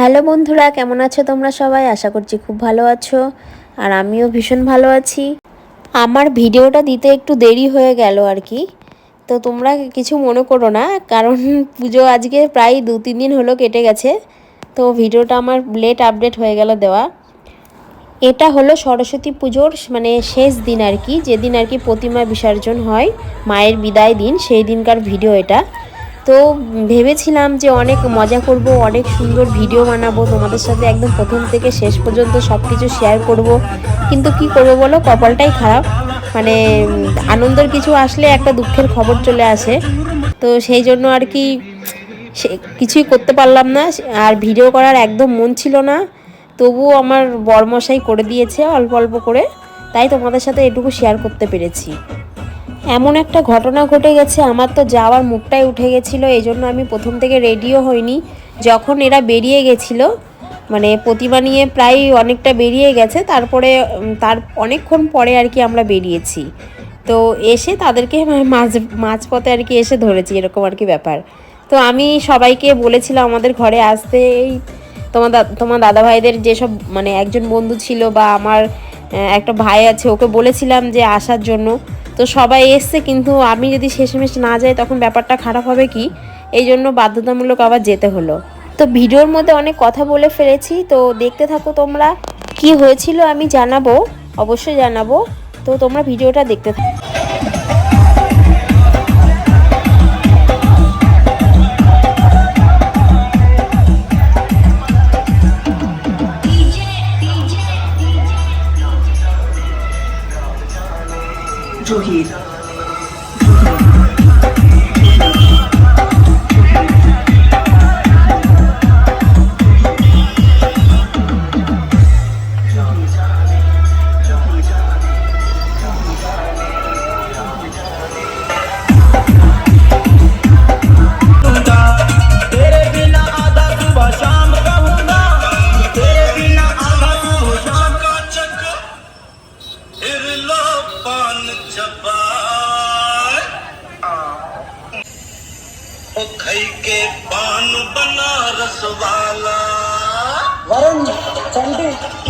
Hello বন্ধুরা, কেমন আছো তোমরা সবাই? আশা করছি খুব ভালো আছো, আর আমিও ভীষণ ভালো আছি। আমার ভিডিওটা দিতে একটু দেরি হয়ে গেল আর কি। তো তোমরা কিছু মনে করো না, কারণ পুজো আজকে প্রায় দু তিন দিন হলো কেটে গেছে। তো ভিডিওটা আমার লেট আপডেট হয়ে গেল দেওয়া। এটা হলো সরস্বতী পুজোর মানে শেষ দিন আর কি, যেদিন আর কি প্রতিমা বিসর্জন হয়, মায়ের বিদায় দিন, সেই দিনকার ভিডিও এটা। তো ভেবেছিলাম যে অনেক মজা করব, অনেক সুন্দর ভিডিও বানাবো, তোমাদের সাথে একদম প্রথম থেকে শেষ পর্যন্ত সব কিছু শেয়ার করব। কিন্তু কি করব বলো, কপালটাই খারাপ। মানে আনন্দের কিছু আসলে একটা দুঃখের খবর চলে আসে। তো সেই জন্য আর কি, সে, কিছুই করতে পারলাম না। আর ভিডিও করার একদম মন ছিল না। তবুও আমার বরমশাই করে দিয়েছে অল্প অল্প করে। তাই তোমাদের সাথে এটুকু শেয়ার করতে পেরেছি। এমন একটা ঘটনা ঘটে গেছে, আমার তো যাওয়ার মুখটাই উঠে গেছিল, এই জন্য আমি প্রথম থেকে রেডিও হইনি। যখন এরা বেরিয়ে গেছিল মানে প্রতিমা নিয়ে প্রায় অনেকটা বেরিয়ে গেছে, তারপরে তার অনেকক্ষণ পরে আর কি আমরা বেরিয়েছি। তো এসে তাদেরকে মাঝ, মাঝপথে আর কি এসে ধরেছি, এরকম আর কি ব্যাপার। তো আমি সবাইকে বলেছিলাম আমাদের ঘরে আসতে, এই তোমার তোমার দাদা ভাইদের যেসব মানে একজন বন্ধু ছিল বা আমার একটা ভাই আছে, ওকে বলেছিলাম যে আসার জন্য। তো সবাই এসছে, কিন্তু আমি যদি শেষমেশ না যাই তখন ব্যাপারটা খারাপ হবে কি? এই জন্য বাধ্যতামূলক আবার যেতে হলো। তো ভিডিওর মধ্যে অনেক কথা বলে ফেলেছি, তো দেখতে থাকো তোমরা। কি হয়েছিল আমি জানাব, অবশ্যই জানাব। তো তোমরা ভিডিওটা দেখতে থাকো। पान छपा खई के पान बना रस वाला वरुण चंडी।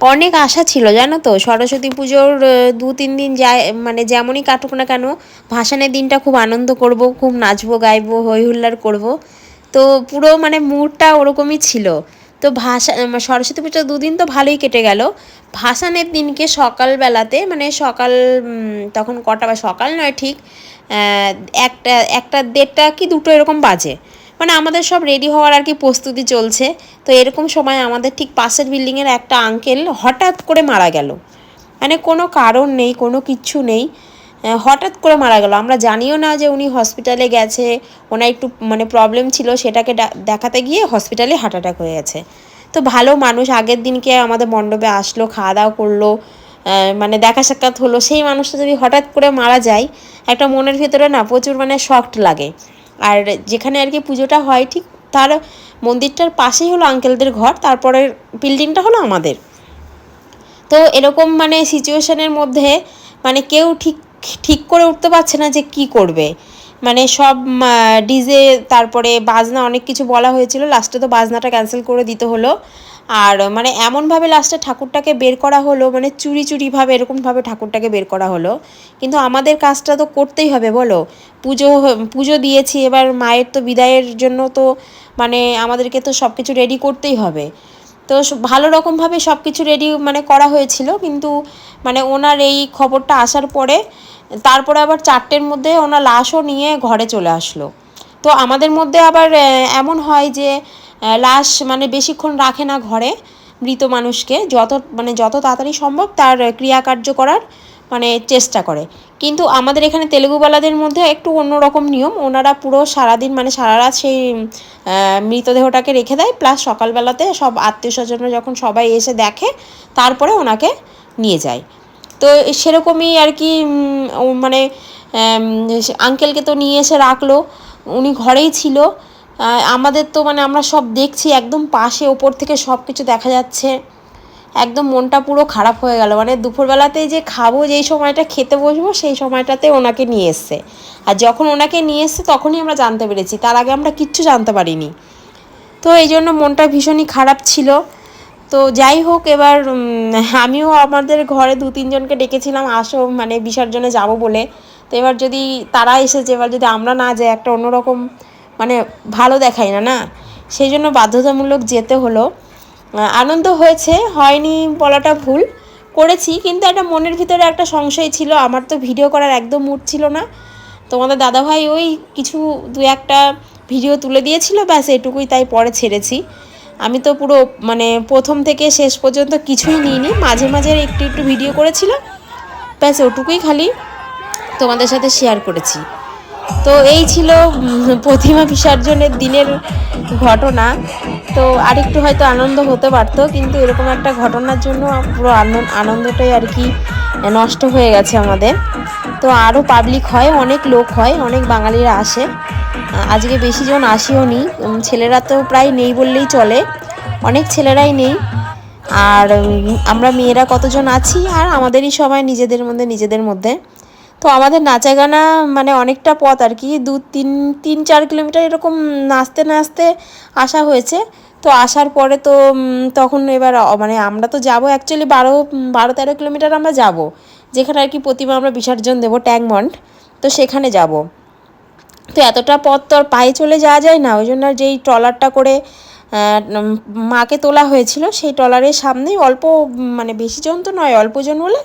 অনেক আশা ছিল, জানো তো? সরস্বতী পুজোর দু, তিন দিন যায় মানে যেমনই কাটুক না কেন, ভাসানের দিনটা খুব আনন্দ করব, খুব নাচবো, গাইবো, হই হুল্লার করব। তো পুরো মানে মুডটা ওরকমই ছিল। তো ভাষা সরস্বতী পুজো দুদিন তো ভালোই কেটে গেল। ভাসানের দিনকে সকালবেলাতে মানে সকাল তখন কটা বা সকাল নয় ঠিক একটা একটা দেড়টা কি দুটো এরকম বাজে। মানে আমাদের সব রেডি হওয়ার আর কি প্রস্তুতি চলছে। তো এরকম সময় আমাদের ঠিক পাশের বিল্ডিংয়ের একটা আঙ্কেল হঠাৎ করে মারা গেল। মানে কোনো কারণ নেই, কোনো কিচ্ছু নেই। হঠাৎ করে মারা গেল। আমরা জানিও না যে উনি হসপিটালে গেছে। ওনার একটু মানে প্রবলেম ছিল, সেটাকে দেখাতে গিয়ে হসপিটালে হার্ট অ্যাটাক হয়ে গেছে। তো ভালো মানুষ, আগের দিনকে আমাদের মণ্ডপে আসলো, খাওয়া দাওয়া করল। মানে দেখা সাক্ষাৎ হলো। সেই মানুষটা যদি হঠাৎ করে মারা যায়, একটা মনের ভিতরে না প্রচুর মানে শক্ট লাগে। আর যেখানে আর কি পুজোটা হয়, ঠিক তার মন্দিরটার পাশেই হলো আঙ্কেলদের ঘর তারপরে বিল্ডিংটা হলো আমাদের। তো এরকম মানে সিচুয়েশনের মধ্যে মানে কেউ ঠিক ঠিক করে উঠতে পারছে না যে কি করবে। মানে সব ডিজে তারপরে বাজনা অনেক কিছু বলা হয়েছিল লাস্টে তো বাজনাটা ক্যান্সেল করে দিতে হলো। আর মানে এমনভাবে লাস্টে ঠাকুরটাকে বের করা হলো মানে চুরি চুরিভাবে, এরকমভাবে ঠাকুরটাকে বের করা হলো। কিন্তু আমাদের কাজটা তো করতেই হবে, বলো। পুজো পুজো দিয়েছি, এবার মায়ের তো বিদায়ের জন্য তো মানে আমাদেরকে তো সব কিছু রেডি করতেই হবে। তো ভালো রকমভাবে সব কিছু রেডি মানে করা হয়েছিল, কিন্তু মানে ওনার এই খবরটা আসার পরে, তারপরে আবার চারটের মধ্যে ওনার লাশও নিয়ে ঘরে চলে আসলো। তো আমাদের মধ্যে আবার এমন হয় যে লাশ মানে বেশিক্ষণ রাখে না ঘরে মৃত মানুষকে। যত মানে যত তাড়াতাড়ি সম্ভব তার ক্রিয়াকার্য করার মানে চেষ্টা করে। কিন্তু আমাদের এখানে তেলেগুবালাদের মধ্যে একটু অন্যরকম নিয়ম। ওনারা পুরো সারাদিন মানে সারা রাত সেই মৃতদেহটাকে রেখে দেয়। প্লাস সকালবেলাতে সব আত্মীয় স্বজনরা যখন সবাই এসে দেখে, তারপরে ওনাকে নিয়ে যায়। তো সেরকমই আর কি মানে আঙ্কেলকে তো নিয়ে এসে রাখল। উনি ঘরেই ছিল। আমাদের তো মানে আমরা সব দেখছি, একদম পাশে, ওপর থেকে সব কিছু দেখা যাচ্ছে। একদম মনটা পুরো খারাপ হয়ে গেল। মানে দুপুরবেলাতেই যে খাব, যেই সময়টা খেতে বসবো, সেই সময়টাতে ওনাকে নিয়ে এসছে। আর যখন ওনাকে নিয়ে এসছে, তখনই আমরা জানতে পেরেছি। তার আগে আমরা কিচ্ছু জানতে পারিনি। তো এই জন্য মনটা ভীষণই খারাপ ছিল। তো যাই হোক, এবার আমিও আমাদের ঘরে দু, তিনজনকে ডেকেছিলাম, আসো মানে বিসর্জনে যাব বলে। তো এবার যদি তারা এসেছে, এবার যদি আমরা না যাই, একটা অন্যরকম মানে ভালো দেখায় না না? সেই জন্য বাধ্যতামূলক যেতে হলো। আনন্দ হয়েছে, হয়নি বলাটা ভুল। করেছি, কিন্তু একটা মনের ভিতরে একটা সংশয় ছিল। আমার তো ভিডিও করার একদম মুড ছিল না। তোমাদের দাদাভাই ওই কিছু দু একটা ভিডিও তুলে দিয়েছিল, ব্যাস এটুকুই তাই পরে ছেড়েছি। আমি তো পুরো মানে প্রথম থেকে শেষ পর্যন্ত কিছুই নিইনি। মাঝে মাঝে একটু একটু ভিডিও করেছিলাম। ব্যাস ওটুকুই খালি তোমাদের সাথে শেয়ার করেছি। তো এই ছিল প্রতিমা বিসর্জনের দিনের ঘটনা। তো আরেকটু হয়তো আনন্দ হতে পারতো, কিন্তু এরকম একটা ঘটনার জন্য পুরো আনন্দ আনন্দটাই আর কি নষ্ট হয়ে গেছে আমাদের। তো আরও পাবলিক হয়, অনেক লোক হয়, অনেক বাঙালিরা আসে। আজকে বেশি জন আসেও নি। ছেলেরা তো প্রায় নেই বললেই চলে। অনেক ছেলেরাই নেই। আর আমরা মেয়েরা কতজন আছি? আর আমাদেরই সবাই নিজেদের মধ্যে নিজেদের মধ্যে। তো আমাদের নাচা গানা মানে অনেকটা পথ আর কি। দু, তিন তিন, চার কিলোমিটার এরকম নাচতে নাচতে আসা হয়েছে। তো আসার পরে তো তখন এবার মানে আমরা তো যাব অ্যাকচুয়ালি বারো বারো, তেরো কিলোমিটার আমরা যাব। যেখানে আর কি প্রতিমা আমরা বিসর্জন দেবো ট্যাংমন্ড তো সেখানে যাব। তো এতটা পথ তো আর পায়ে চলে যাওয়া যায় না। ওই জন্য যেই ট্রলারটা করে মাকে তোলা হয়েছিল, সেই ট্রলারের সামনেই অল্প মানে বেশি জন তো নয়, অল্প জন বলে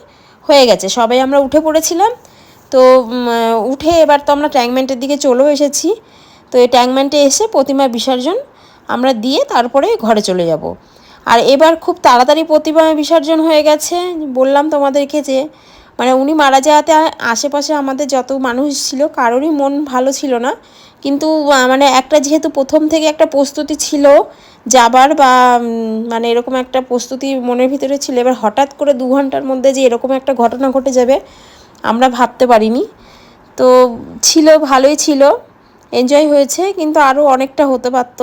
হয়ে গেছে। সবাই আমরা উঠে পড়েছিলাম। তো উঠে এবার তো আমরা ট্যাংমেন্টের দিকে চলেও এসেছি। তো এই ট্যাংমেন্টে এসে প্রতিমা বিসর্জন আমরা দিয়ে তারপরে ঘরে চলে যাব। আর এবার খুব তাড়াতাড়ি প্রতিমা বিসর্জন হয়ে গেছে। বললাম তোমাদেরকে যে মানে উনি মারা যাওয়াতে আশেপাশে আমাদের যত মানুষ ছিল, কারোরই মন ভালো ছিল না। কিন্তু মানে একটা যেহেতু প্রথম থেকে একটা প্রস্তুতি ছিল যাবার বা মানে এরকম একটা প্রস্তুতি মনের ভিতরে ছিল, এবার হঠাৎ করে দু ঘণ্টার মধ্যে যে এরকম একটা ঘটনা ঘটে যাবে আমরা ভাবতে পারিনি তো ছিল, ভালোই ছিল এনজয় হয়েছে, কিন্তু আরও অনেকটা হতে পারত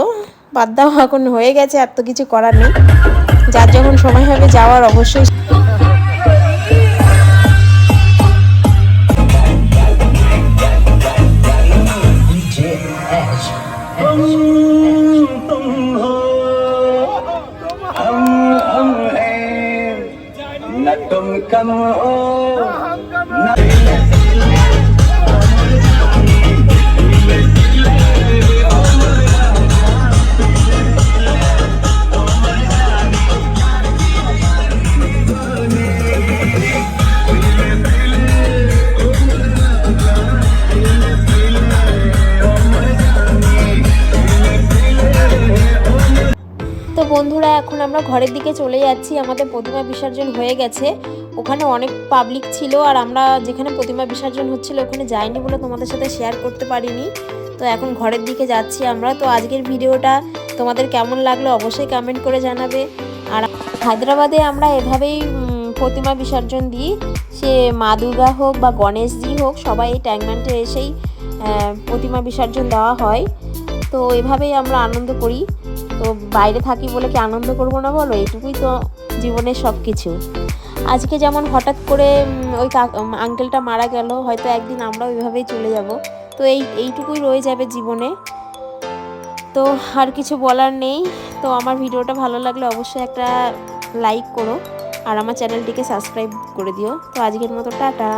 বাদ দেওয়া এখন হয়ে গেছে, এত কিছু করার নেই যার যখন সময় হবে, যাওয়ার অবশ্যই come on. আমরা ঘরের দিকে চলে যাচ্ছি, আমাদের প্রতিমা বিসর্জন হয়ে গেছে। ওখানে অনেক পাবলিক ছিল আর আমরা যেখানে প্রতিমা বিসর্জন হচ্ছিল ওখানে যাইনি বলে তোমাদের সাথে শেয়ার করতে পারিনি। তো এখন ঘরের দিকে যাচ্ছি আমরা। তো আজকের ভিডিওটা তোমাদের কেমন লাগল অবশ্যই কমেন্ট করে জানাবে। আর হায়দ্রাবাদে আমরা এভাবেই প্রতিমা বিসর্জন দিই। সে মা দুর্গা হোক বা গণেশজি হোক, সবাই এই ট্যাংম্যান্টে এসেই প্রতিমা বিসর্জন দেওয়া হয়। তো এভাবেই আমরা আনন্দ করি। তো বাইরে থাকি বলে কি আনন্দ করব না বলো? এইটুকুই তো জীবনের সব কিছু আজকে যেমন হঠাৎ করে ওই আঙ্কেলটা মারা গেল, হয়তো একদিন আমরা ওইভাবেই চলে যাব। তো এই, এইটুকুই রয়ে যাবে জীবনে। তো আর কিছু বলার নেই। তো আমার ভিডিওটা ভালো লাগলে অবশ্যই একটা লাইক করো। আর আমার চ্যানেলটিকে সাবস্ক্রাইব করে দিও। তো আজকের মতো টাটা।